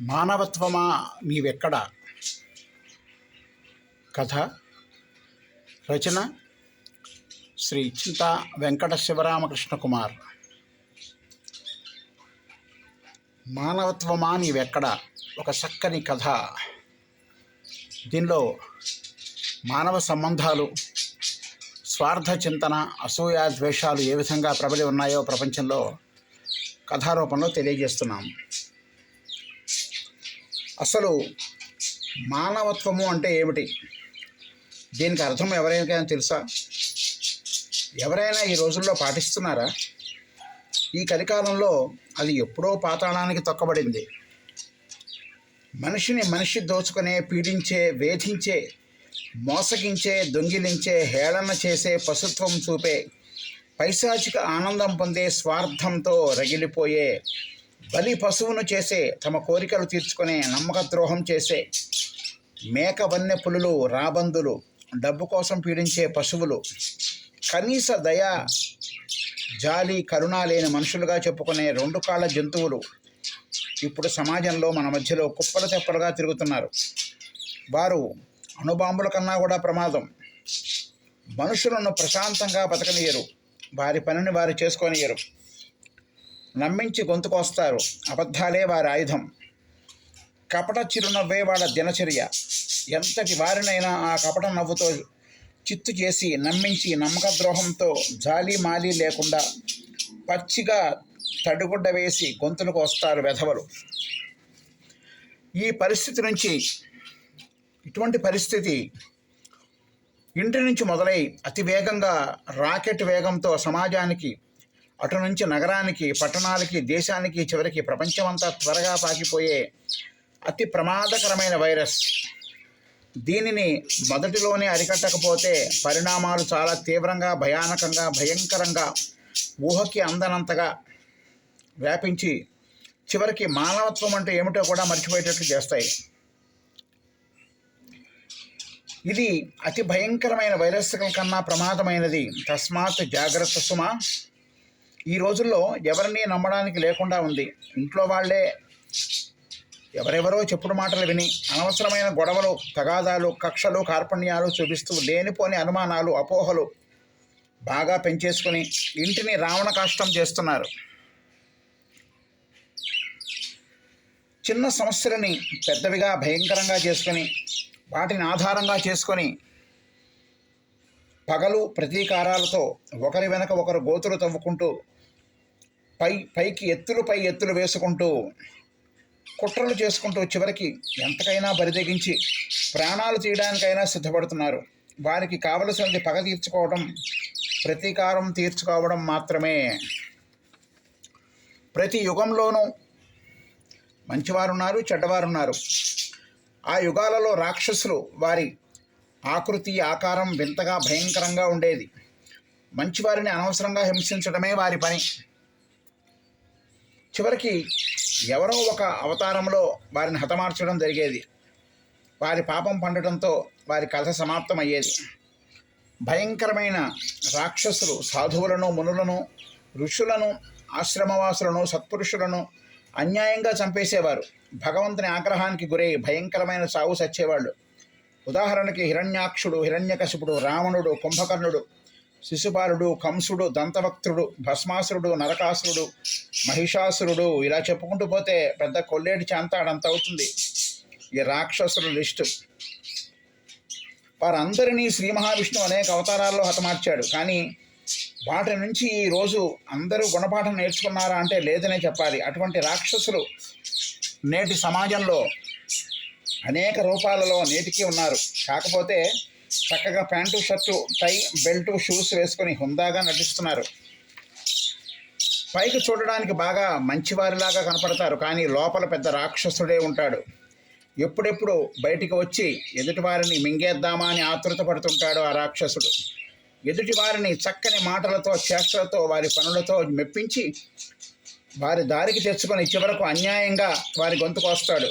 మానవత్వమా నీవెక్కడ? కథ రచన శ్రీ చింతా వెంకట శివరామకృష్ణ కుమార్. మానవత్వమా నీవెక్కడ? ఒక చక్కని కథ. దీనిలో మానవ సంబంధాలు స్వార్థ చింతన అసూయ ద్వేషాలు ఏ విధంగా ప్రబలి ఉన్నాయో ప్రపంచంలో కథారూపంలో తెలియజేస్తున్నాం. అసలు మానవత్వము అంటే ఏమిటి? దీనికి అర్థం ఎవరైనా తెలుసా? ఎవరైనా ఈ రోజుల్లో పాటిస్తున్నారా? ఈ కలికాలంలో అది ఎప్పుడో పాతాళానికి తొక్కబడింది. మనిషిని మనిషి దోచుకునే పీడించే వేధించే మోసగించే దొంగిలించే హేళన చేసే పశుత్వం చూపే పైశాచిక ఆనందం పొందే స్వార్థంతో రగిలిపోయే బలి పశువును చేసే తమ కోరికలు తీర్చుకునే నమ్మక ద్రోహం చేసే మేక వన్య పులులు రాబందులు డబ్బు కోసం పీడించే పశువులు కనీస దయ జాలి కరుణ లేని మనుషులుగా చెప్పుకునే రెండు కాళ్ళ జంతువులు ఇప్పుడు సమాజంలో మన మధ్యలో కుప్పలు తెప్పలుగా తిరుగుతున్నారు. వారు అణుబాంబుల కన్నా కూడా ప్రమాదం. మనుషులను ప్రశాంతంగా బతకనియరు వారి పనిని వారు చేసుకొనియరు నమ్మించి గొంతుకొస్తారు. అబద్ధాలే వారి ఆయుధం. కపట చిరునవ్వే వాళ్ళ దినచర్య. ఎంతటి వారినైనా ఆ కపట నవ్వుతో చిత్తు చేసి నమ్మించి నమ్మక ద్రోహంతో జాలి మాలి లేకుండా పచ్చిగా తడిగుడ్డ వేసి గొంతులకు వస్తారు వెధవలు. ఈ పరిస్థితి నుంచి ఇటువంటి పరిస్థితి ఇంటి నుంచి మొదలై అతి వేగంగా రాకెట్ వేగంతో సమాజానికి అటు నుంచి నగరానికి పట్టణాలకి దేశానికి చివరికి ప్రపంచమంతా త్వరగా పాకిపోయే అతి ప్రమాదకరమైన వైరస్. దీనిని మొదటిలోనే అరికట్టకపోతే పరిణామాలు చాలా తీవ్రంగా భయానకంగా భయంకరంగా ఊహకి అందనంతగా వ్యాపించి చివరికి మానవత్వం అంటే ఏమిటో కూడా మర్చిపోయేటట్లు చేస్తాయి. ఇది అతి భయంకరమైన వైరస్ల కన్నా ప్రమాదమైనది. తస్మాత్ జాగ్రత్త సుమా. ఈ రోజుల్లో ఎవరిని నమ్మడానికి లేకుండా ఉంది. ఇంట్లో వాళ్ళే ఎవరెవరో చెప్పుడు మాటలు విని అనవసరమైన గొడవలు తగాదాలు కక్షలు కార్పణ్యాలు చూపిస్తూ లేనిపోని అనుమానాలు అపోహలు బాగా పెంచేసుకుని ఇంటిని రావణ కష్టం చేస్తున్నారు. చిన్న సమస్యలని పెద్దవిగా భయంకరంగా చేసుకొని వాటిని ఆధారంగా చేసుకొని పగలు ప్రతీకారాలతో ఒకరి వెనక ఒకరు గోతులు తవ్వుకుంటూ పై పైకి ఎత్తులు పై ఎత్తులు వేసుకుంటూ కుట్రలు చేసుకుంటూ చివరికి ఎంతకైనా బరిదెగించి ప్రాణాలు తీయడానికైనా సిద్ధపడుతున్నారు. వారికి కావలసినది పగ తీర్చుకోవడం ప్రతీకారం తీర్చుకోవడం మాత్రమే. ప్రతి యుగంలోనూ మంచివారు ఉన్నారు చెడ్డవారు ఉన్నారు ఆ యుగాలలో రాక్షసులు వారి ఆకృతి ఆకారం వింతగా భయంకరంగా ఉండేది. మంచివారిని అనవసరంగా హింసించడమే వారి పని. చివరికి ఎవరో ఒక అవతారంలో వారిని హతమార్చడం జరిగేది. వారి పాపం పండటంతో వారి కథ సమాప్తం అయ్యేది భయంకరమైన రాక్షసులు సాధువులను మునులను ఋషులను ఆశ్రమవాసులను సత్పురుషులను అన్యాయంగా చంపేసేవారు. భగవంతుని ఆగ్రహానికి గురై భయంకరమైన సాగు సచ్చేవాళ్ళు. ఉదాహరణకి హిరణ్యాక్షుడు హిరణ్యకశిపుడు రావణుడు కుంభకర్ణుడు శిశుపాలుడు కంసుడు దంతవక్తుడు భస్మాసురుడు నరకాసురుడు మహిషాసురుడు ఇలా చెప్పుకుంటూ పోతే పెద్ద కొల్లేటి చాంతాడంత అవుతుంది. ఈ రాక్షసుల లిస్టు. వారందరినీ శ్రీ మహావిష్ణువు అనేక అవతారాల్లో హతమార్చాడు. కానీ వాటి నుంచి ఈ రోజు అందరూ గుణపాఠం నేర్చుకున్నారా అంటే లేదనే చెప్పాలి. అటువంటి రాక్షసులు నేటి సమాజంలో అనేక రూపాలలో నేటికీ ఉన్నారు. కాకపోతే చక్కగా pant shirt tie belt shoes వేసుకొని హుందాగా నటిస్తున్నారు. పైకి చూడడానికి బాగా మంచివారిలాగా కనపడతారు కానీ లోపల పెద్ద రాక్షసుడే ఉంటాడు. ఎప్పుడెప్పుడు బయటికి వచ్చి ఎదుటివారిని మింగేద్దామా అని ఆతృత పడుతుంటాడు ఆ రాక్షసుడు. ఎదుటివారిని చక్కని మాటలతో చేష్టలతో వారి పనులతో మెప్పించి వారి దారికి తెచ్చుకొని చివరకు అన్యాయంగా వారి గొంతుకొస్తాడు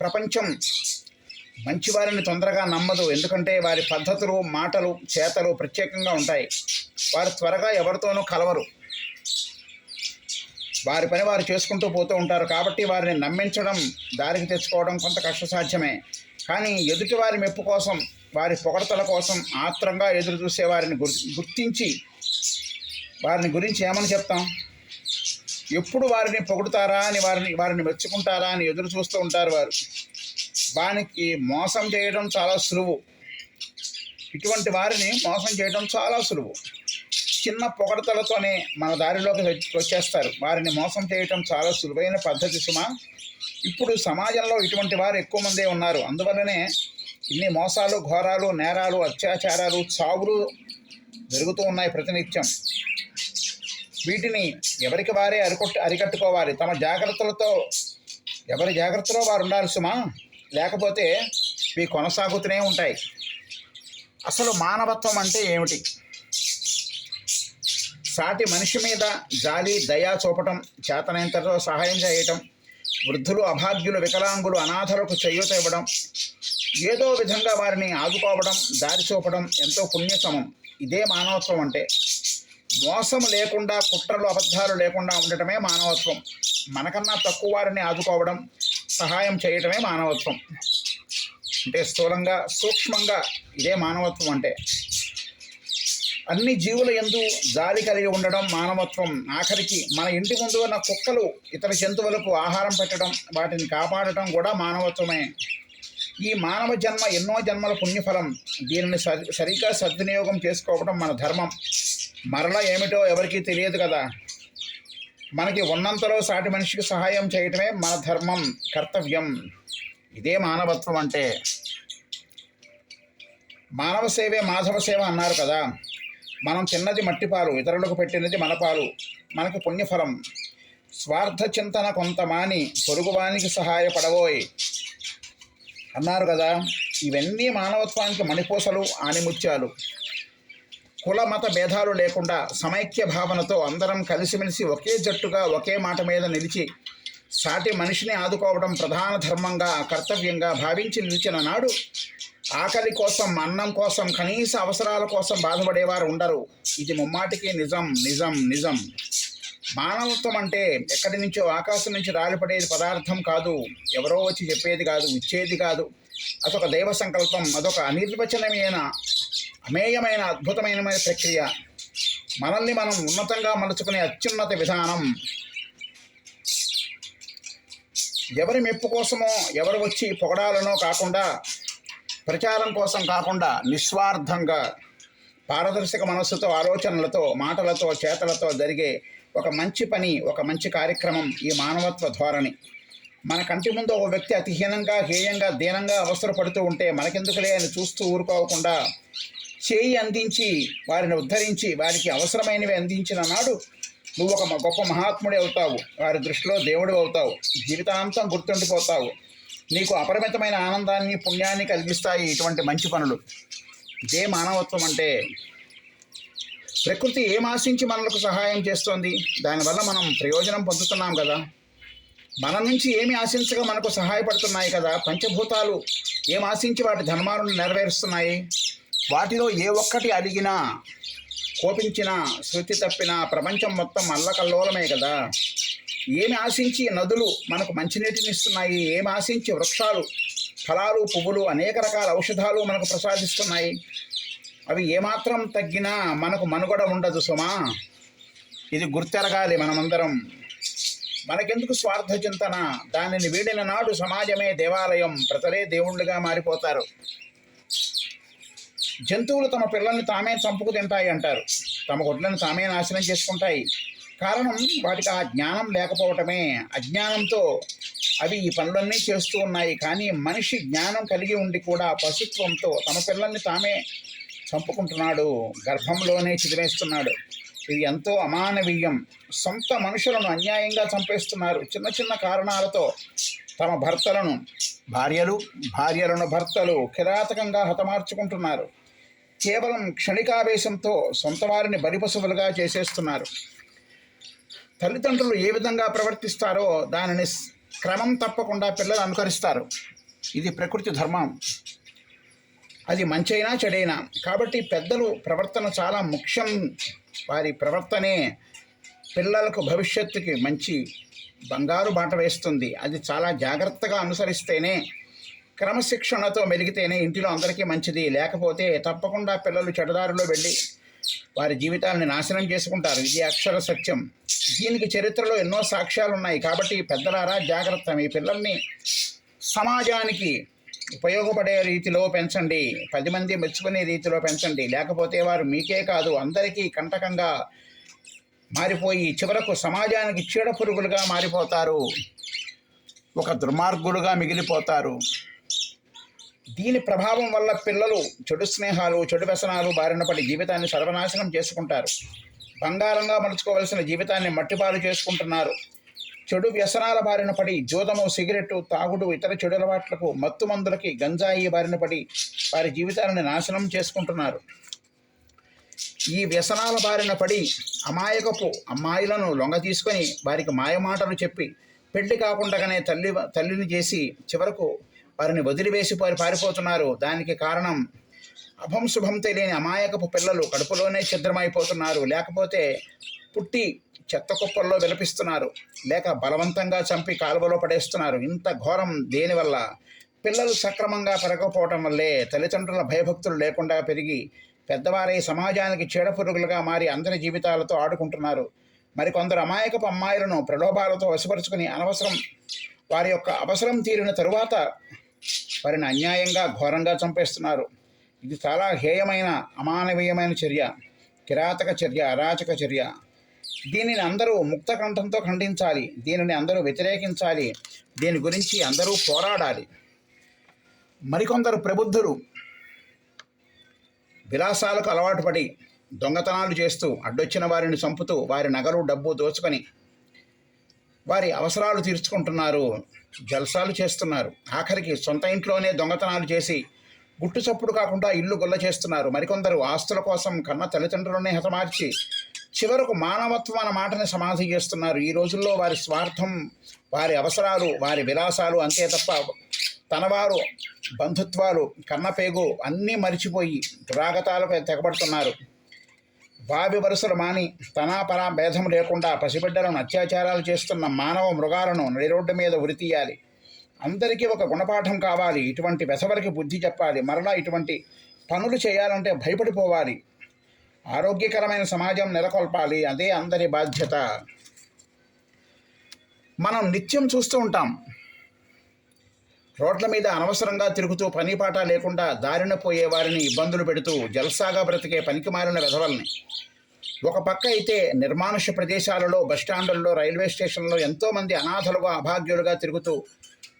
ప్రపంచం మంచివారిని తొందరగా నమ్మదు. ఎందుకంటే వారి పద్ధతులు మాటలు చేతలు ప్రత్యేకంగా ఉంటాయి. వారు త్వరగా ఎవరితోనూ కలవరు. వారి పని వారు చేసుకుంటూ పోతూ ఉంటారు. కాబట్టి వారిని నమ్మించడం దారికి తెచ్చుకోవడం కొంత కష్టసాధ్యమే. కానీ ఎదుటివారి మెప్పు కోసం వారి పొగడతల కోసం ఆత్రంగా ఎదురు చూసే వారిని గుర్ గుర్తించి వారిని గురించి ఏమని చెప్తాం? ఎప్పుడు వారిని పొగుడుతారా అని వారిని వారిని మెచ్చుకుంటారా అని ఎదురు చూస్తూ ఉంటారు వారు. దానికి మోసం చేయడం చాలా సులువు. ఇటువంటి వారిని మోసం చేయడం చాలా సులువు. చిన్న పొగడతలతోనే మన దారిలోకి వచ్చేస్తారు. వారిని మోసం చేయటం చాలా సులువైన పద్ధతి సుమా. ఇప్పుడు సమాజంలో ఇటువంటి వారు ఎక్కువ మందే ఉన్నారు. అందువల్లనే ఇన్ని మోసాలు ఘోరాలు నేరాలు అత్యాచారాలు చావులు జరుగుతూ ఉన్నాయి ప్రతినిత్యం. వీటిని ఎవరికి వారే అరికొట్టు అరికట్టుకోవాలి. తమ జాగ్రత్తలతో ఎవరి జాగ్రత్తలో వారు ఉండాలి సుమా? లేకపోతే ఇవి కొనసాగుతూనే ఉంటాయి. అసలు మానవత్వం అంటే ఏమిటి? సాటి మనిషి మీద జాలి దయా చూపటం చేతనైనంతలో సహాయం చేయటం వృద్ధులు అభాగ్యులు వికలాంగులు అనాథలకు చేయూత ఇవ్వడం ఏదో విధంగా వారిని ఆదుకోవడం దారి చూపడం ఎంతో పుణ్యసమం ఇదే మానవత్వం అంటే. మోసం లేకుండా కుట్రలు అబద్ధాలు లేకుండా ఉండటమే మానవత్వం. మనకన్నా తక్కువ వారిని ఆదుకోవడం సహాయం చేయటమే మానవత్వం. అంటే స్థూలంగా సూక్ష్మంగా ఇదే మానవత్వం అంటే. అన్ని జీవుల ఎందు జాలి కలిగి ఉండడం మానవత్వం. ఆఖరికి మన ఇంటి ముందు ఉన్న కుక్కలు ఇతర జంతువులకు ఆహారం పెట్టడం వాటిని కాపాడటం కూడా మానవత్వమే. ఈ మానవ జన్మ ఎన్నో జన్మల పుణ్యఫలం. దీనిని సరి సరిగ్గా సద్వినియోగం చేసుకోవడం మన ధర్మం. మరలా ఏమిటో ఎవరికీ తెలియదు కదా. మనకి ఉన్నంతలో సాటి మనిషికి సహాయం చేయటమే మన ధర్మం కర్తవ్యం. ఇదే మానవత్వం అంటే. మానవ సేవే మాధవ సేవ అన్నారు కదా. మనం తిన్నది మట్టిపాలు ఇతరులకు పెట్టినది మన పాలు మనకు పుణ్యఫలం. స్వార్థ చింతన కొంత మాని పొరుగువానికి సహాయపడబోయ్. అన్నారు కదా ఇవన్నీ మానవత్వానికి మణిపూసలు ఆనిముత్యాలు. కుల మత భేదాలు లేకుండా సమైక్య భావనతో అందరం కలిసిమెలిసి ఒకే జట్టుగా ఒకే మాట మీద నిలిచి సాటి మనిషిని ఆదుకోవడం ప్రధాన ధర్మంగా కర్తవ్యంగా భావించి నిలిచిన నాడు ఆకలి కోసం అన్నం కోసం కనీస అవసరాల కోసం బాధపడేవారు ఉండరు. ఇది ముమ్మాటికి నిజం నిజం నిజం. మానవత్వం అంటే ఎక్కడి నుంచో ఆకాశం నుంచి రాలిపడేది పదార్థం కాదు. ఎవరో వచ్చి చెప్పేది కాదు ఇచ్చేది కాదు. అదొక దైవ సంకల్పం అదొక అనిర్వచనమైన అమేయమైన అద్భుతమైన ప్రక్రియ. మనల్ని మనం ఉన్నతంగా మలుచుకునే అత్యున్నత విధానం. ఎవరి మెప్పు కోసమో ఎవరు వచ్చి పొగడాలనో కాకుండా ప్రచారం కోసం కాకుండా నిస్వార్థంగా పారదర్శక మనస్సుతో ఆలోచనలతో మాటలతో చేతలతో జరిగే ఒక మంచి పని ఒక మంచి కార్యక్రమం ఈ మానవత్వ ధోరణి. మన కంటి ముందు ఒక వ్యక్తి అతిహీనంగా హేయంగా దీనంగా అవసరపడుతూ ఉంటే మనకెందుకులే అని చూస్తూ ఊరుకోకుండా చేయి అందించి వారిని ఉద్ధరించి వారికి అవసరమైనవి అందించిన నాడు నువ్వు ఒక గొప్ప మహాత్ముడి అవుతావు. వారి దృష్టిలో దేవుడు అవుతావు. జీవితాంతం గుర్తుండిపోతావు. నీకు అపరిమితమైన ఆనందాన్ని పుణ్యాన్ని కలిగిస్తాయి ఇటువంటి మంచి పనులు. ఇదే మానవత్వం అంటే. ప్రకృతి ఏం ఆశించి మనలకు సహాయం చేస్తోంది? దానివల్ల మనం ప్రయోజనం పొందుతున్నాం కదా. మన నుంచి ఏమి ఆశించగా మనకు సహాయపడుతున్నాయి కదా? పంచభూతాలు ఏం ఆశించి వాటి ధర్మాలను నెరవేరుస్తున్నాయి? వాటిలో ఏ ఒక్కటి అడిగినా కోపించినా శృతి తప్పినా ప్రపంచం మొత్తం అల్లకల్లోలమే కదా. ఏమి ఆశించి నదులు మనకు మంచినీటిని ఇస్తున్నాయి ఏమి ఆశించి వృక్షాలు ఫలాలు పువ్వులు అనేక రకాల ఔషధాలు మనకు ప్రసాదిస్తున్నాయి. అవి ఏమాత్రం తగ్గినా మనకు మనుగడ ఉండదు సుమా. ఇది గుర్తెరగాలి మనమందరం. మనకెందుకు స్వార్థ చింతన? దానిని వీడిన నాడు సమాజమే దేవాలయం ప్రజలే దేవుళ్ళుగా మారిపోతారు. జంతువులు తమ పిల్లల్ని తామే చంపుకు తింటాయి అంటారు. తమ గుడ్లను తామే నాశనం చేసుకుంటాయి. కారణం వాటికి ఆ జ్ఞానం లేకపోవటమే. అజ్ఞానంతో అవి ఈ పనులన్నీ చేస్తూ ఉన్నాయి. కానీ మనిషి జ్ఞానం కలిగి ఉండి కూడా పశుత్వంతో తమ పిల్లల్ని తామే చంపుకుంటున్నాడు. గర్భంలోనే చిదిరేస్తున్నాడు ఇది ఎంతో అమానవీయం. సొంత మనుషులను అన్యాయంగా చంపేస్తున్నారు. చిన్న చిన్న కారణాలతో తమ భర్తలను భార్యలు భార్యలను భర్తలు కిరాతకంగా హతమార్చుకుంటున్నారు. కేవలం క్షణికావేశంతో సొంత వారిని బలిపశువులుగా చేసేస్తున్నారు. తల్లిదండ్రులు ఏ విధంగా ప్రవర్తిస్తారో దానిని క్రమం తప్పకుండా పిల్లలు అనుకరిస్తారు. ఇది ప్రకృతి ధర్మం. అది మంచైనా చెడైనా. కాబట్టి పెద్దలు ప్రవర్తన చాలా ముఖ్యం. వారి ప్రవర్తనే పిల్లలకు భవిష్యత్తుకి మంచి బంగారు బాట వేస్తుంది. అది చాలా జాగ్రత్తగా అనుసరిస్తేనే క్రమశిక్షణతో మెలిగితేనే ఇంటిలో అందరికీ మంచిది. లేకపోతే తప్పకుండా పిల్లలు చెడదారిలో వెళ్ళి వారి జీవితాలని నాశనం చేసుకుంటారు. ఇది అక్షర సత్యం. దీనికి చరిత్రలో ఎన్నో సాక్ష్యాలు ఉన్నాయి కాబట్టి పెద్దలారా జాగ్రత్త. మీ పిల్లల్ని సమాజానికి ఉపయోగపడే రీతిలో పెంచండి. పది మంది మెచ్చుకునే రీతిలో పెంచండి. లేకపోతే వారు మీకే కాదు అందరికీ కంటకంగా మారిపోయి చివరకు సమాజానికి చీడ పురుగులుగా మారిపోతారు. ఒక దుర్మార్గులుగా మిగిలిపోతారు. దీని ప్రభావం వల్ల పిల్లలు చెడు స్నేహాలు చెడు వ్యసనాలు బారిన పడి జీవితాన్ని సర్వనాశనం చేసుకుంటారు. బంగారంగా మలుచుకోవలసిన జీవితాన్ని మట్టిపాలు చేసుకుంటున్నారు. చెడు వ్యసనాల బారిన పడి జూదము సిగరెట్టు తాగుడు ఇతర చెడు అలవాట్లకు మత్తు మందులకి గంజాయి బారిన పడి వారి జీవితాలను నాశనం చేసుకుంటున్నారు. ఈ వ్యసనాల బారిన పడి అమాయకపు అమ్మాయిలను లొంగ తీసుకొని వారికి మాయమాటలు చెప్పి పెళ్ళి కాకుండానే తల్లి తల్లిని చేసి చివరకు వారిని వదిలివేసి పారి పారిపోతున్నారు. దానికి కారణం అభం శుభం తెలియని అమాయకపు పిల్లలు కడుపులోనే ఛిద్రమైపోతున్నారు. లేకపోతే పుట్టి చెత్త కుప్పల్లో విలపిస్తున్నారు. లేక బలవంతంగా చంపి కాలువలో పడేస్తున్నారు. ఇంత ఘోరం దేనివల్ల? పిల్లలు సక్రమంగా పెరగకపోవటం వల్లే తల్లిదండ్రుల భయభక్తులు లేకుండా పెరిగి పెద్దవారై సమాజానికి చీడపురుగులుగా మారి అందరి జీవితాలతో ఆడుకుంటున్నారు. మరికొందరు అమాయకపు అమ్మాయిలను ప్రలోభాలతో వశపరుచుకుని అనవసరం వారి యొక్క అవసరం తీరిన తరువాత వారిని అన్యాయంగా ఘోరంగా చంపేస్తున్నారు. ఇది చాలా హేయమైన అమానవీయమైన చర్య. కిరాతక చర్య అరాచక చర్య. దీనిని అందరూ ముక్త కంఠంతో ఖండించాలి. దీనిని అందరూ వ్యతిరేకించాలి. దీని గురించి అందరూ పోరాడాలి. మరికొందరు ప్రబుద్ధులు విలాసాలకు అలవాటు పడి దొంగతనాలు చేస్తూ అడ్డొచ్చిన వారిని చంపుతూ వారి నగలు డబ్బు దోచుకొని వారి అవసరాలు తీర్చుకుంటున్నారు. జల్సాలు చేస్తున్నారు. ఆఖరికి సొంత ఇంట్లోనే దొంగతనాలు చేసి గుట్టు చప్పుడు కాకుండా ఇల్లు గొల్ల చేస్తున్నారు. మరికొందరు ఆస్తుల కోసం కన్న తల్లిదండ్రులనే హతమార్చి చివరకు మానవత్వం అన్న మాటని సమాధి చేస్తున్నారు. ఈ రోజుల్లో వారి స్వార్థం వారి అవసరాలు వారి విలాసాలు అంతే తప్ప తనవారు బంధుత్వాలు కన్నపేగు అన్నీ మరిచిపోయి దురాగతాలకు తెగబడుతున్నారు. బావి వరుసలు మాని తనాపరా భేదం లేకుండా పసిబిడ్డలను అత్యాచారాలు చేస్తున్న మానవ మృగాలను నడి రోడ్డు మీద ఉరితీయాలి. అందరికీ ఒక గుణపాఠం కావాలి. ఇటువంటి వెసవరికి బుద్ధి చెప్పాలి. మరలా ఇటువంటి పనులు చేయాలంటే భయపడిపోవాలి. ఆరోగ్యకరమైన సమాజం నెలకొల్పాలి. అదే అందరి బాధ్యత. మనం నిత్యం చూస్తూ ఉంటాం. రోడ్ల మీద అనవసరంగా తిరుగుతూ పని పాట లేకుండా దారిన పోయే వారిని ఇబ్బందులు పెడుతూ జల్సాగా బ్రతికే పనికిమాలిన వెధవల్ని. ఒక పక్క అయితే నిర్మానుష్య ప్రదేశాలలో బస్టాండుల్లో రైల్వే స్టేషన్లో ఎంతోమంది అనాథలుగా అభాగ్యులుగా తిరుగుతూ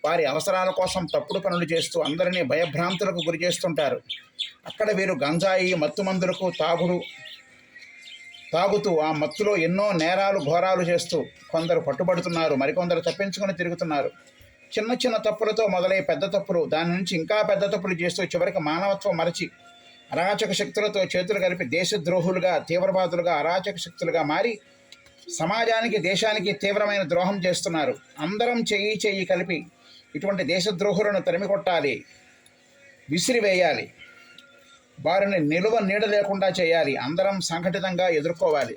వారి అవసరాల కోసం తప్పుడు పనులు చేస్తూ అందరినీ భయభ్రాంతులకు గురి చేస్తుంటారు. అక్కడ వీరు గంజాయి మత్తు మందులకు తాగుడు తాగుతూ ఆ మత్తులో ఎన్నో నేరాలు ఘోరాలు చేస్తూ కొందరు పట్టుబడుతున్నారు మరికొందరు తప్పించుకొని తిరుగుతున్నారు. చిన్న చిన్న తప్పులతో మొదలై పెద్ద తప్పులు దాని నుంచి ఇంకా పెద్ద తప్పులు చేస్తూ చివరికి మానవత్వం మరచి అరాచక శక్తులతో చేతులు కలిపి దేశద్రోహులుగా తీవ్రవాదులుగా అరాచక శక్తులుగా మారి సమాజానికి దేశానికి తీవ్రమైన ద్రోహం చేస్తున్నారు. అందరం చెయ్యి చెయ్యి కలిపి ఇటువంటి దేశద్రోహులను తరిమి కొట్టాలి విసిరివేయాలి. వారిని నిలువ నీడ లేకుండా చేయాలి. అందరం సంఘటితంగా ఎదుర్కోవాలి.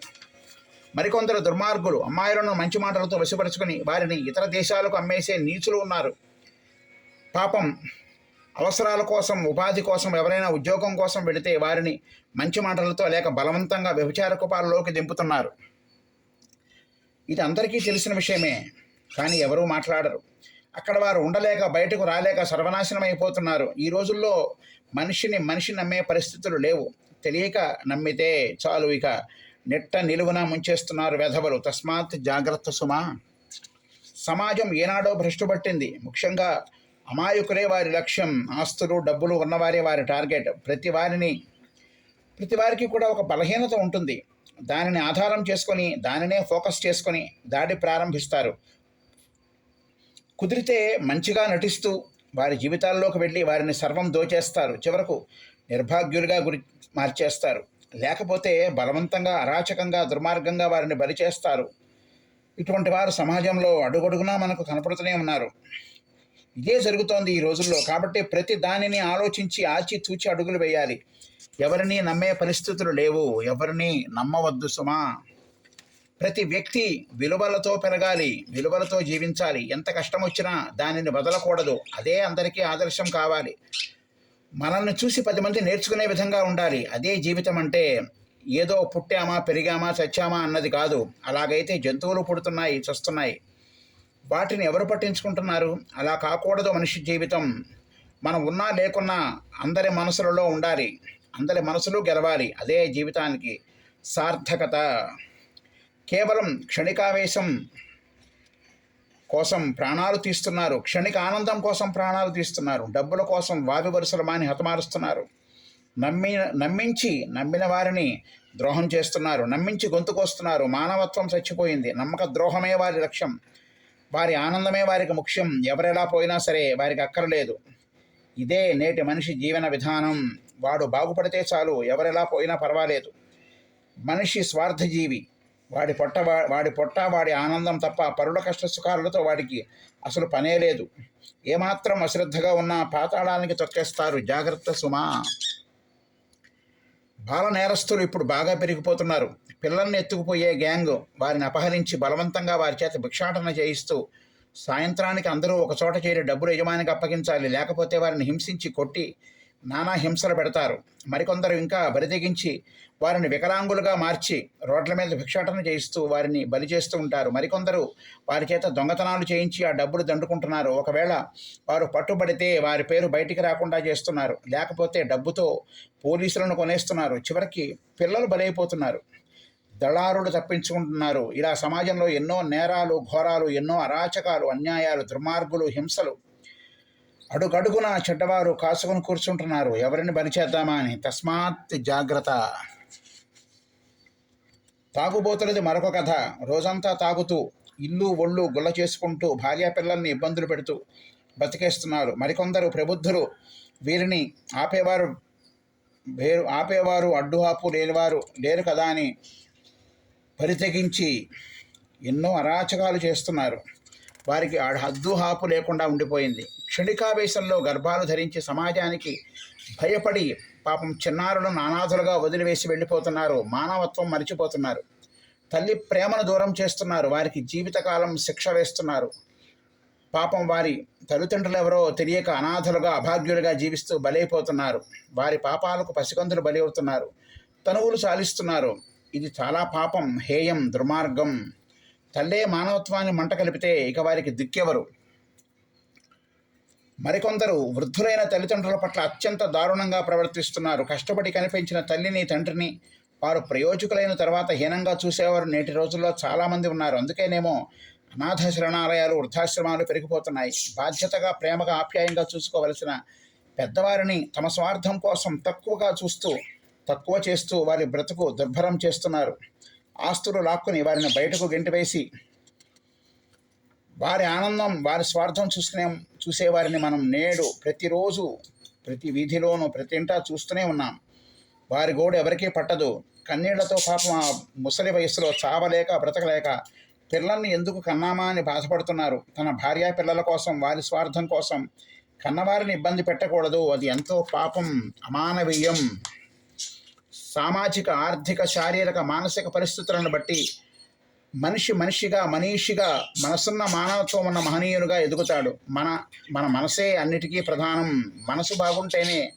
మరికొందరు దుర్మార్గులు అమ్మాయిలను మంచి మాటలతో వశపరుచుకుని వారిని ఇతర దేశాలకు అమ్మేసే నీచులు ఉన్నారు. పాపం అవసరాల కోసం ఉపాధి కోసం ఎవరైనా ఉద్యోగం కోసం వెళితే వారిని మంచి మాటలతో లేక బలవంతంగా వ్యభిచార కుపాలలోకి దింపుతున్నారు. ఇది అందరికీ తెలిసిన విషయమే కానీ ఎవరూ మాట్లాడరు. అక్కడ వారు ఉండలేక బయటకు రాలేక సర్వనాశనం అయిపోతున్నారు ఈ రోజుల్లో మనిషిని మనిషి నమ్మే పరిస్థితులు లేవు. తెలియక నమ్మితే చాలు ఇక. నెట్ట నిలువున ముంచేస్తున్నారు వెధవలు. తస్మాత్ జాగ్రత్త సుమా. సమాజం ఏనాడో భ్రష్టుపట్టింది. ముఖ్యంగా అమాయకులే వారి లక్ష్యం. ఆస్తులు డబ్బులు ఉన్నవారే వారి టార్గెట్. ప్రతి వారిని ప్రతి వారికి కూడా ఒక బలహీనత ఉంటుంది. దానిని ఆధారం చేసుకొని దానినే ఫోకస్ చేసుకొని దాడి ప్రారంభిస్తారు. కుదిరితే మంచిగా నటిస్తూ వారి జీవితాల్లోకి వెళ్ళి వారిని సర్వం దోచేస్తారు. చివరకు నిర్భాగ్యులుగా గురి మార్చేస్తారు. లేకపోతే బలవంతంగా అరాచకంగా దుర్మార్గంగా వారిని బలి చేస్తారు. ఇటువంటి వారు సమాజంలో అడుగడుగునా మనకు కనపడుతూనే ఉన్నారు. ఇదే జరుగుతోంది ఈ రోజుల్లో. కాబట్టి ప్రతి దానిని ఆలోచించి ఆచి తూచి అడుగులు వేయాలి. ఎవరిని నమ్మే పరిస్థితులు లేవు. ఎవరిని నమ్మవద్దు సుమా. ప్రతి వ్యక్తి విలువలతో పెరగాలి. విలువలతో జీవించాలి. ఎంత కష్టం వచ్చినా దానిని వదలకూడదు. అదే అందరికీ ఆదర్శం కావాలి. మనల్ని చూసి పది మంది నేర్చుకునే విధంగా ఉండాలి. అదే జీవితం అంటే ఏదో పుట్టామా పెరిగామా చచ్చామా అన్నది కాదు. అలాగైతే జంతువులు పుడుతున్నాయి చస్తున్నాయి. వాటిని ఎవరు పట్టించుకుంటున్నారు? అలా కాకూడదు మనిషి జీవితం. మనం ఉన్నా లేకున్నా అందరి మనసులలో ఉండాలి. అందరి మనసులు గెలవాలి. అదే జీవితానికి సార్థకత. కేవలం క్షణికావేశం కోసం ప్రాణాలు తీస్తున్నారు. క్షణిక ఆనందం కోసం ప్రాణాలు తీస్తున్నారు. డబ్బుల కోసం వావి వరుసలమాని హతమారుస్తున్నారు. నమ్మి నమ్మించి నమ్మిన వారిని ద్రోహం చేస్తున్నారు. నమ్మించి గొంతుకొస్తున్నారు. మానవత్వం చచ్చిపోయింది. నమ్మక ద్రోహమే వారి లక్ష్యం. వారి ఆనందమే వారికి ముఖ్యం. ఎవరెలా పోయినా సరే వారికి అక్కర్లేదు. ఇదే నేటి మనిషి జీవన విధానం. వాడు బాగుపడితే చాలు. ఎవరెలా పోయినా పర్వాలేదు. మనిషి స్వార్థజీవి. వాడి పొట్ట వా- వాడి పొట్ట వాడి ఆనందం తప్ప పరుల కష్ట సుఖాలతో వాడికి అసలు పనే లేదు. ఏమాత్రం అశ్రద్ధగా ఉన్న పాతాళానికి తొక్కేస్తారు. జాగ్రత్త సుమా. బాల నేరస్తులు ఇప్పుడు బాగా పెరిగిపోతున్నారు. పిల్లల్ని ఎత్తుకుపోయే గ్యాంగ్ వారిని అపహరించి బలవంతంగా వారి చేత భిక్షాటన చేయిస్తూ సాయంత్రానికి అందరూ ఒక చోట చేరి డబ్బులు యజమానికి అప్పగించాలి లేకపోతే వారిని హింసించి కొట్టి నానా హింసలు పెడతారు. మరికొందరు ఇంకా బరితెగించి వారిని వికలాంగులుగా మార్చి రోడ్ల మీద భిక్షాటన చేయిస్తూ వారిని బలి చేస్తూ ఉంటారు. మరికొందరు వారి చేత దొంగతనాలు చేయించి ఆ డబ్బులు దండుకుంటున్నారు. ఒకవేళ వారు పట్టుబడితే వారి పేరు బయటికి రాకుండా చేస్తున్నారు. లేకపోతే డబ్బుతో పోలీసులను కొనేస్తున్నారు. చివరికి పిల్లలు బలైపోతున్నారు. దళారులు తప్పించుకుంటున్నారు. ఇలా సమాజంలో ఎన్నో నేరాలు ఘోరాలు ఎన్నో అరాచకాలు అన్యాయాలు దుర్మార్గులు హింసలు అడుగడుగున చెడ్డవారు కాసుకొని కూర్చుంటున్నారు. ఎవరిని బలి చేద్దామా అని. తస్మాత్ జాగ్రత్త. తాగుబోతులది మరొక కథ. రోజంతా తాగుతూ ఇల్లు ఒళ్ళు గుల్ల చేసుకుంటూ భార్యా పిల్లల్ని ఇబ్బందులు పెడుతూ బతికేస్తున్నారు. మరికొందరు ప్రబుద్ధులు వీరిని ఆపేవారు వేరు ఆపేవారు అడ్డుహాపు లేనివారు లేరు కదా అని పరితెగించి ఎన్నో అరాచకాలు చేస్తున్నారు. వారికి ఆ హద్దు హాపు లేకుండా ఉండిపోయింది. క్షణికావేశంలో గర్భాలు ధరించి సమాజానికి భయపడి పాపం చిన్నారులను అనాథులుగా వదిలివేసి వెళ్ళిపోతున్నారు. మానవత్వం మరిచిపోతున్నారు. తల్లి ప్రేమను దూరం చేస్తున్నారు. వారికి జీవితకాలం శిక్ష వేస్తున్నారు. పాపం వారి తల్లిదండ్రులు ఎవరో తెలియక అనాథలుగా అభాగ్యులుగా జీవిస్తూ బలైపోతున్నారు. వారి పాపాలకు పసికందులు బలి అవుతున్నారు తనువులు చాలిస్తున్నారు ఇది చాలా పాపం హేయం దుర్మార్గం. తల్లే మానవత్వాన్ని మంట కలిపితే ఇక వారికి దిక్కెవరు. మరికొందరు వృద్ధులైన తల్లిదండ్రుల పట్ల అత్యంత దారుణంగా ప్రవర్తిస్తున్నారు. కష్టపడి కనిపించిన తల్లిని తండ్రిని వారు ప్రయోజకులైన తర్వాత హీనంగా చూసేవారు. నేటి రోజుల్లో చాలామంది ఉన్నారు. అందుకేనేమో అనాథ శరణాలయాలు వృద్ధాశ్రమాలు పెరిగిపోతున్నాయి. బాధ్యతగా ప్రేమగా ఆప్యాయంగా చూసుకోవలసిన పెద్దవారిని తమ స్వార్థం కోసం తక్కువగా చూస్తూ తక్కువ చేస్తూ వారి బ్రతుకు దుర్భరం చేస్తున్నారు. ఆస్తులు లాక్కుని వారిని బయటకు గెంటివేసి వారి ఆనందం వారి స్వార్థం చూసుకునే చూసేవారిని మనం నేడు ప్రతిరోజు ప్రతి వీధిలోనూ ప్రతి ఇంటా చూస్తూనే ఉన్నాం. వారి గోడు ఎవరికీ పట్టదు. కన్నీళ్ళతో పాపం ఆ ముసలి వయసులో చావలేక బ్రతకలేక పిల్లల్ని ఎందుకు కన్నామా అని బాధపడుతున్నారు. తన భార్యా పిల్లల కోసం వారి స్వార్థం కోసం కన్నవారిని ఇబ్బంది పెట్టకూడదు. అది ఎంతో పాపం అమానవీయం. సామాజిక ఆర్థిక శారీరక మానసిక పరిస్థితులను బట్టి మనిషి మనిషిగా మనీషిగా మనసున్న మానవత్వం ఉన్న మహనీయునిగా ఎదుగుతాడు. మన మన మనసే అన్నిటికీ ప్రధానం. మనసు బాగుంటేనే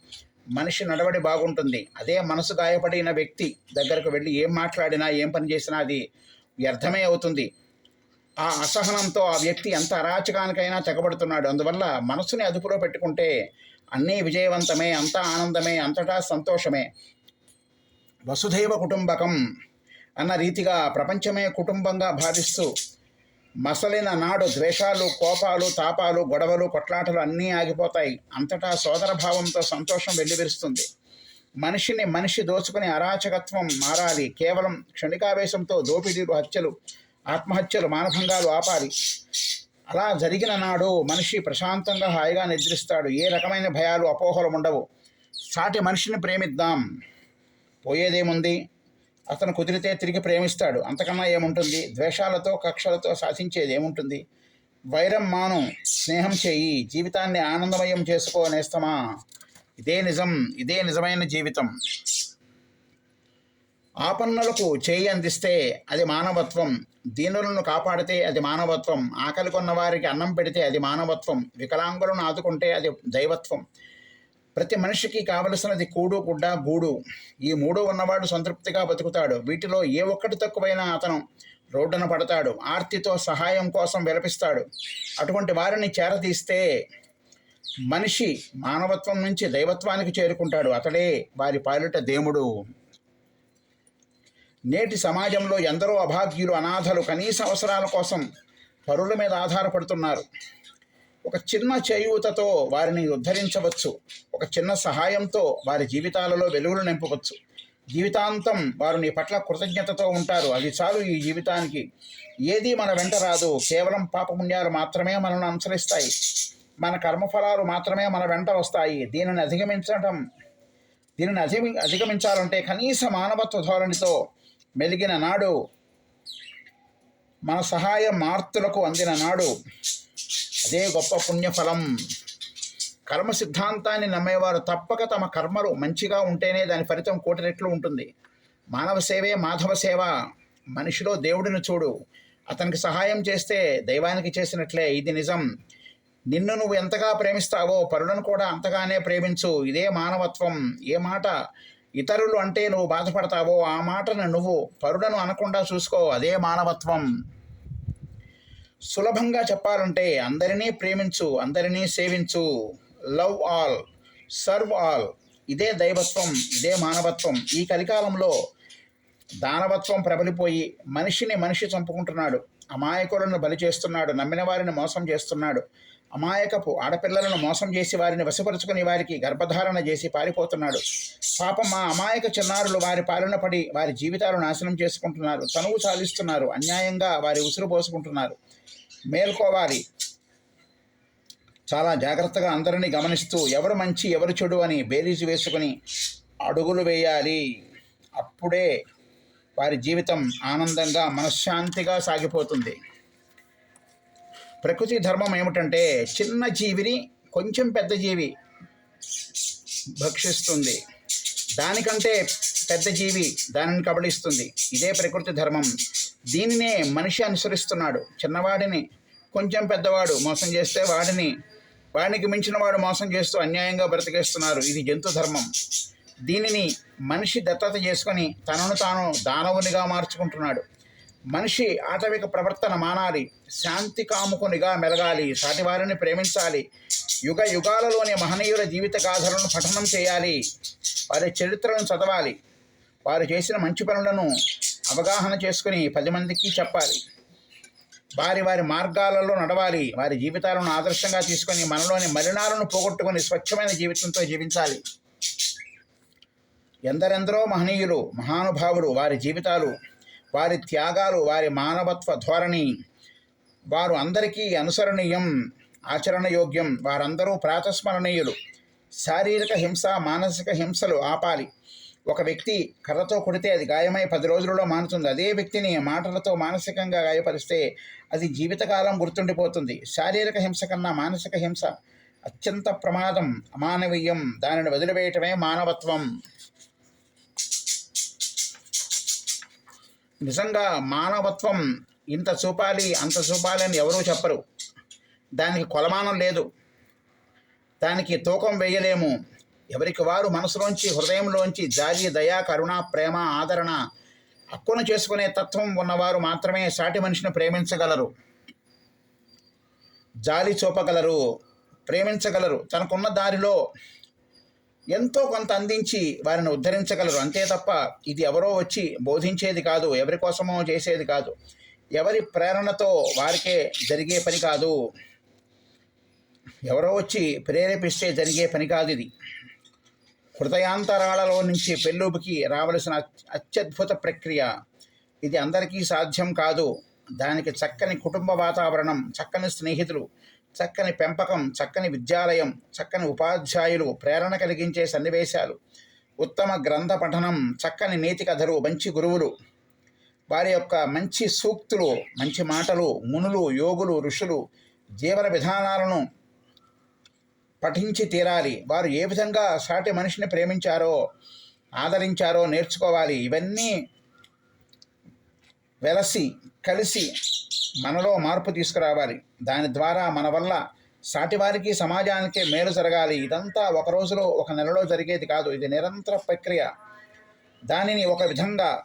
మనిషి నడవడి బాగుంటుంది. అదే మనసు గాయపడిన వ్యక్తి దగ్గరకు వెళ్ళి ఏం మాట్లాడినా ఏం పని చేసినా అది వ్యర్థమే అవుతుంది. ఆ అసహనంతో ఆ వ్యక్తి ఎంత అరాచకానికైనా తెగబడుతున్నాడు. అందువల్ల మనసుని అదుపులో పెట్టుకుంటే అన్నీ విజయవంతమే అంతా ఆనందమే అంతటా సంతోషమే. వసుధైవ కుటుంబకం అన్న రీతిగా ప్రపంచమే కుటుంబంగా భావిస్తూ మసలిన నాడు ద్వేషాలు కోపాలు తాపాలు గొడవలు కొట్లాటలు అన్నీ ఆగిపోతాయి. అంతటా సోదర భావంతో సంతోషం వెల్లివిరుస్తుంది. మనిషిని మనిషి దోచుకునే అరాచకత్వం మారాలి. కేవలం క్షణికావేశంతో దోపిడీలు హత్యలు ఆత్మహత్యలు మానభంగాలు ఆపాలి. అలా జరిగిన నాడు మనిషి ప్రశాంతంగా హాయిగా నిద్రిస్తాడు. ఏ రకమైన భయాలు అపోహలు ఉండవు. సాటి మనిషిని ప్రేమిద్దాం. పోయేదేముంది? అతను కుదిరితే తిరిగి ప్రేమిస్తాడు. అంతకన్నా ఏముంటుంది? ద్వేషాలతో కక్షలతో సాధించేది ఏముంటుంది? వైరం మాను స్నేహం చేయి. జీవితాన్ని ఆనందమయం చేసుకో నేస్తమా? ఇదే నిజం ఇదే నిజమైన జీవితం. ఆపన్నులకు చేయి అందిస్తే అది మానవత్వం. దీనులను కాపాడితే అది మానవత్వం. ఆకలి కొన్న వారికి అన్నం పెడితే అది మానవత్వం. వికలాంగులను ఆదుకుంటే అది దైవత్వం. ప్రతి మనిషికి కావలసినది కూడు గుడ్డ గూడు. ఈ మూడు ఉన్నవాడు సంతృప్తిగా బతుకుతాడు. వీటిలో ఏ ఒక్కటి తక్కువైనా అతను రోడ్డున పడతాడు. ఆర్తితో సహాయం కోసం విలపిస్తాడు. అటువంటి వారిని చేరదీస్తే మనిషి మానవత్వం నుంచి దైవత్వానికి చేరుకుంటాడు. అతడే వారి పాలిట దేవుడు. నేటి సమాజంలో ఎందరో అభాగ్యులు అనాథలు కనీస అవసరాల కోసం పరుల మీద ఆధారపడుతున్నారు. ఒక చిన్న చేయూతతో వారిని ఉద్ధరించవచ్చు. ఒక చిన్న సహాయంతో వారి జీవితాలలో వెలుగులు నింపవచ్చు. జీవితాంతం వారు నీ పట్ల కృతజ్ఞతతో ఉంటారు. అది చాలు ఈ జీవితానికి. ఏది మన వెంట రాదు. కేవలం పాపపుణ్యాలు మాత్రమే మనల్ని అనుసరిస్తాయి. మన కర్మఫలాలు మాత్రమే మన వెంట వస్తాయి. దీనిని అధిగమించడం దీనిని అధిగమి అధిగమించాలంటే కనీస మానవత్వ ధోరణితో మెలిగిన నాడు మన సహాయం మార్తులకు అందిన నాడు అదే గొప్ప పుణ్యఫలం. కర్మ సిద్ధాంతాన్ని నమ్మేవారు తప్పక తమ కర్మలు మంచిగా ఉంటేనే దాని ఫలితం కోటి రెట్లు ఉంటుంది. మానవ సేవే మాధవ సేవ. మనిషిలో దేవుడిని చూడు. అతనికి సహాయం చేస్తే దైవానికి చేసినట్లే. ఇది నిజం. నిన్ను నువ్వు ఎంతగా ప్రేమిస్తావో పరులను కూడా అంతగానే ప్రేమించు. ఇదే మానవత్వం. ఏ మాట ఇతరులు అంటే నువ్వు బాధపడతావో ఆ మాటను నువ్వు పరులను అనకుండా చూసుకో. అదే మానవత్వం. సులభంగా చెప్పాలంటే అందరినీ ప్రేమించు అందరినీ సేవించు. లవ్ ఆల్ సర్వ్ ఆల్ ఇదే దైవత్వం ఇదే మానవత్వం. ఈ కలికాలంలో దానవత్వం ప్రబలిపోయి మనిషిని మనిషి చంపుకుంటున్నాడు. అమాయకులను బలి చేస్తున్నాడు నమ్మిన వారిని మోసం చేస్తున్నాడు. అమాయకపు ఆడపిల్లలను మోసం చేసి వారిని వశపరుచుకుని వారికి గర్భధారణ చేసి పారిపోతున్నాడు. పాపం మా అమాయక చిన్నారులు వారి పాలన పడి వారి జీవితాలు నాశనం చేసుకుంటున్నారు. తనువు సాధిస్తున్నారు. అన్యాయంగా వారి ఉసురు పోసుకుంటున్నారు. మేల్కోవాలి. చాలా జాగ్రత్తగా అందరినీ గమనిస్తూ ఎవరు మంచి ఎవరు చెడు అని బేరీజు వేసుకుని అడుగులు వేయాలి. అప్పుడే వారి జీవితం ఆనందంగా మనశ్శాంతిగా సాగిపోతుంది. ప్రకృతి ధర్మం ఏమిటంటే చిన్న జీవిని కొంచెం పెద్ద జీవి భక్షిస్తుంది. దానికంటే పెద్ద జీవి దానిని కబళిస్తుంది. ఇదే ప్రకృతి ధర్మం. దీనినే మనిషి అనుసరిస్తున్నాడు. చిన్నవాడిని కొంచెం పెద్దవాడు మోసం చేస్తే వాడిని వాడికి మించిన వాడు మోసం చేస్తూ అన్యాయంగా బ్రతికేస్తున్నారు. ఇది జంతు ధర్మం. దీనిని మనిషి దత్తత చేసుకొని తనను తాను దానవునిగా మార్చుకుంటున్నాడు. మనిషి ఆటవిక ప్రవర్తన మానాలి శాంతి కాముకునిగా మెలగాలి సాటివారిని ప్రేమించాలి యుగ యుగాలలోని మహనీయుల జీవిత గాథలను పఠనం చేయాలి వారి చరిత్రను చదవాలి వారు చేసిన మంచి పనులను అవగాహన చేసుకుని పది మందికి చెప్పాలి. వారి వారి మార్గాలలో నడవాలి. వారి జీవితాలను ఆదర్శంగా తీసుకొని మనలోని మలినాలను పోగొట్టుకొని స్వచ్ఛమైన జీవితంతో జీవించాలి. ఎందరెందరో మహనీయులు మహానుభావులు వారి జీవితాలు వారి త్యాగాలు వారి మానవత్వ ధోరణి వారు అందరికీ అనుసరణీయం ఆచరణయోగ్యం వారందరూ ప్రాతస్మరణీయులు. శారీరక హింస మానసిక హింసలు ఆపాలి. ఒక వ్యక్తి కర్రతో కొడితే అది గాయమై పది రోజులలో మానుతుంది. అదే వ్యక్తిని మాటలతో మానసికంగా గాయపరిస్తే అది జీవితకాలం గుర్తుండిపోతుంది. శారీరక హింస కన్నా మానసిక హింస అత్యంత ప్రమాదం అమానవీయం. దానిని వదిలివేయటమే మానవత్వం. నిజంగా మానవత్వం ఇంత చూపాలి అంత చూపాలి అని ఎవరూ చెప్పరు. దానికి కొలమానం లేదు. దానికి తూకం వేయలేము. ఎవరికి వారు మనసులోంచి హృదయంలోంచి జాలి దయా కరుణ ప్రేమ ఆదరణ హక్కును చేసుకునే తత్వం ఉన్నవారు మాత్రమే సాటి మనిషిని ప్రేమించగలరు. జాలి చూపగలరు ప్రేమించగలరు. తనకున్న దారిలో ఎంతో కొంత అందించి వారిని ఉద్ధరించగలరు. అంతే తప్ప ఇది ఎవరో వచ్చి బోధించేది కాదు ఎవరి కోసమో చేసేది కాదు. ఎవరి ప్రేరణతో వారికే జరిగే పని కాదు. ఎవరో వచ్చి ప్రేరేపిస్తే జరిగే పని కాదు ఇది. హృదయాంతరాలలో నుంచి పెళ్ళూపుకి రావలసిన అత్యద్భుత ప్రక్రియ. ఇది అందరికీ సాధ్యం కాదు. దానికి చక్కని కుటుంబ వాతావరణం చక్కని స్నేహితులు చక్కని పెంపకం చక్కని విద్యాలయం చక్కని ఉపాధ్యాయులు ప్రేరణ కలిగించే సన్నివేశాలు ఉత్తమ గ్రంథ పఠనం చక్కని నీతి కథలు మంచి గురువులు. వారి యొక్క మంచి సూక్తులు మంచి మాటలు మునులు యోగులు ఋషులు జీవన విధానాలను పఠించి తీరాలి. వారు ఏ విధంగా సాటి మనిషిని ప్రేమించారో ఆదరించారో నేర్చుకోవాలి. ఇవన్నీ వెలసి కలిసి మనలో మార్పు తీసుకురావాలి. దాని ద్వారా మన వల్ల సాటివారికి సమాజానికి మేలు జరగాలి. ఇదంతా ఒక రోజులో ఒక నెలలో జరిగేది కాదు. ఇది నిరంతర ప్రక్రియ. దానిని ఒక విధంగా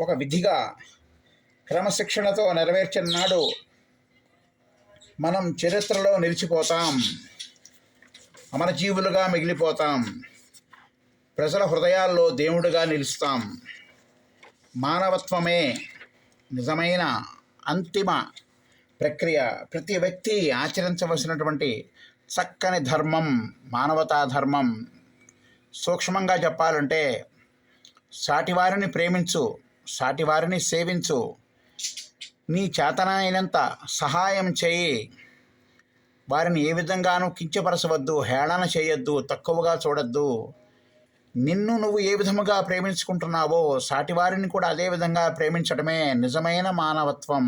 ఒక విధిగా క్రమశిక్షణతో నెరవేర్చిన నాడు మనం చరిత్రలో నిలిచిపోతాం. అమరజీవులుగా మిగిలిపోతాం. ప్రజల హృదయాల్లో దేవుడుగా నిలుస్తాం. మానవత్వమే నిజమైన అంతిమ ప్రక్రియ. ప్రతి వ్యక్తి ఆచరించవలసినటువంటి చక్కని ధర్మం మానవతా ధర్మం. సూక్ష్మంగా చెప్పాలంటే సాటివారిని ప్రేమించు సాటివారిని సేవించు. నీ చేతనైనంత సహాయం చేయి. వారిని ఏ విధంగానూ కించపరచవద్దు హేళన చేయొద్దు తక్కువగా చూడొద్దు. నిన్ను నువ్వు ఏ విధముగా ప్రేమించుకుంటున్నావో సాటివారిని కూడా అదే విధంగా ప్రేమించడమే నిజమైన మానవత్వం.